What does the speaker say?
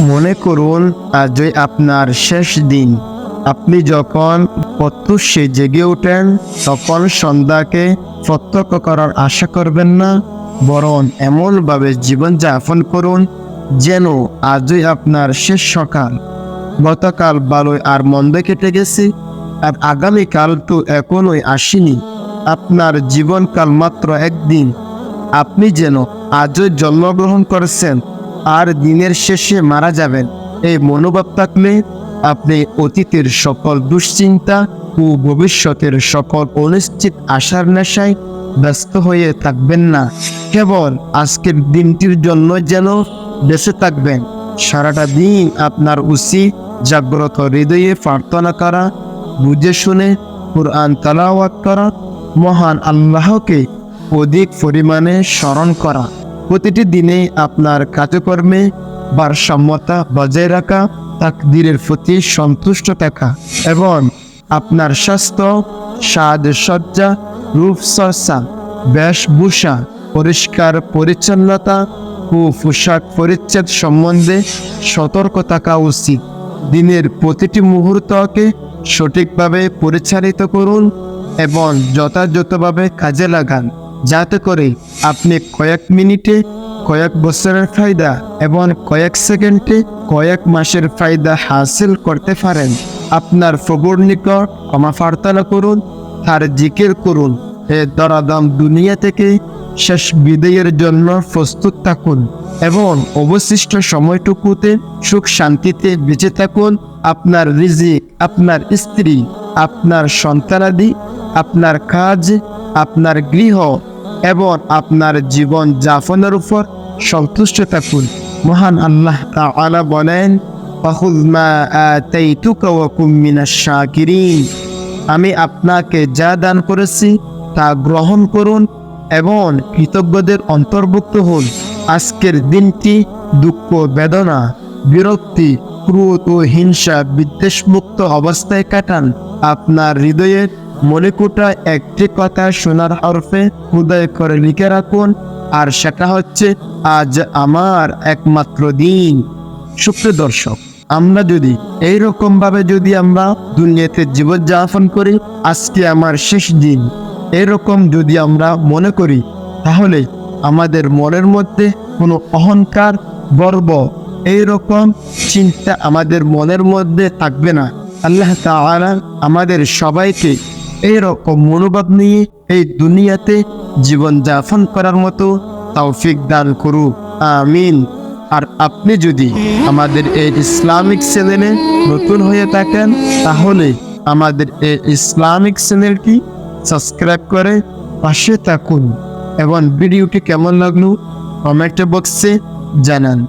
মনে করুন আজই আপনার শেষ দিন। আপনি যখন প্রত্যুষে জেগে ওঠেন, তখন সন্ধ্যাকে প্রত্যক্ষ করার আশা করবেন না, বরং এমনভাবে জীবনযাপন করুন যেন আজই আপনার শেষ সকাল। গতকাল ভালোই আর মন্দ কেটে গেছে, আর আগামীকাল তো এখনোই আসেনি। আপনার জীবনকাল মাত্র একদিন। আপনি যেন আজই জন্মগ্রহণ করেছেন আর দিনের শেষে মারা যাবেন। এই মনোভাব থাকলে আপনি অতীতের সকল দুশ্চিন্তা ও ভবিষ্যতের সকল অনিশ্চিত আশার নেশায় ব্যস্ত হয়ে থাকবেন না। কেবল আজকের দিনটির জন্য যেন বেঁচে থাকবেন। সারাটা দিন আপনার উচিত জাগ্রত হৃদয়ে প্রার্থনা করা, বুঝে শুনে কোরআন তালাওয়াত করা, মহান আল্লাহকে অধিক পরিমাণে স্মরণ করা। প্রতিটি দিনে আপনার কাজকর্মে ভারসাম্যতা বজায় রাখা, তাকদিরের প্রতি সন্তুষ্ট থাকা এবং আপনার স্বাস্থ্য সাজসজ্জা রূপচর্চা বেশভূষা, পরিষ্কার পরিচ্ছন্নতা ও পোশাক পরিচ্ছেদ সম্বন্ধে সতর্ক থাকা উচিত। দিনের প্রতিটি মুহূর্তকে সঠিকভাবে পরিচালিত করুন এবং যথাযথভাবে কাজে লাগান। যাতে করে আপনি কয়েক মিনিটে, কয়েক বছরের ফায়দা এবং কয়েক সেকেন্ডে, কয়েক মাসের ফায়দা হাসিল করতে পারেন। আপনার প্রভুর নিকট ক্ষমা প্রার্থনা করুন, তার জিকির করুন। এ দরাদাম দুনিয়া থেকে শেষ বিদায়ের জন্য প্রস্তুত থাকুন এবং অবশিষ্ট সময়টুকুতে সুখ শান্তিতে বেঁচে থাকুন। আপনার রিজিক, আপনার স্ত্রী, আপনার সন্তানাদি, আপনার কাজ, আপনার গৃহ এবং আপনার জীবন যাপনের উপর সন্তুষ্ট থাকুন মহান আল্লাহ তাআলা বলেন "ফাখুয মা আতাইতুকা ওয়া কুম মিনাশ শাকিরিন। আমি আপনাকে যা দান করেছি, তা গ্রহণ করুন এবং কৃতজ্ঞদের অন্তর্ভুক্ত হন। আজকের দিনটি দুঃখ, বেদনা, বিরক্তি ক্রোধ ও হিংসা বিদ্বেষমুক্ত অবস্থায় কাটান। আপনার হৃদয়ের মলিকুটা একটি কথা শোনার হরফে উদয় করে লিখে রাখুন, আর সেটা হচ্ছে, আজ আমার একমাত্র দিন। সুপ্রিয় দর্শক, আমরা যদি এই রকম ভাবে যদি আমরা দুনিয়াতে জীবনযাপন করি, আজকে আমার শেষ দিন। এরকম যদি আমরা মনে করি, তাহলে আমাদের মনের মধ্যে কোনো অহংকার, গর্ব এই রকম চিন্তা আমাদের মনের মধ্যে থাকবে না। আল্লাহ তাআলা আমাদের সবাইকে এই রকম মনোভাব নিয়ে এই দুনিয়াতে জীবনযাপন করার মতো তৌফিক দান করুক। আমিন। আর আপনি যদি আমাদের এই ইসলামিক চ্যানেলে নতুন হয়ে থাকেন, তাহলে আমাদের এই ইসলামিক চ্যানেলটি সাবস্ক্রাইব করে পাশে থাকুন। এবং ভিডিওটি কেমন লাগল কমেন্ট বক্সে জানান।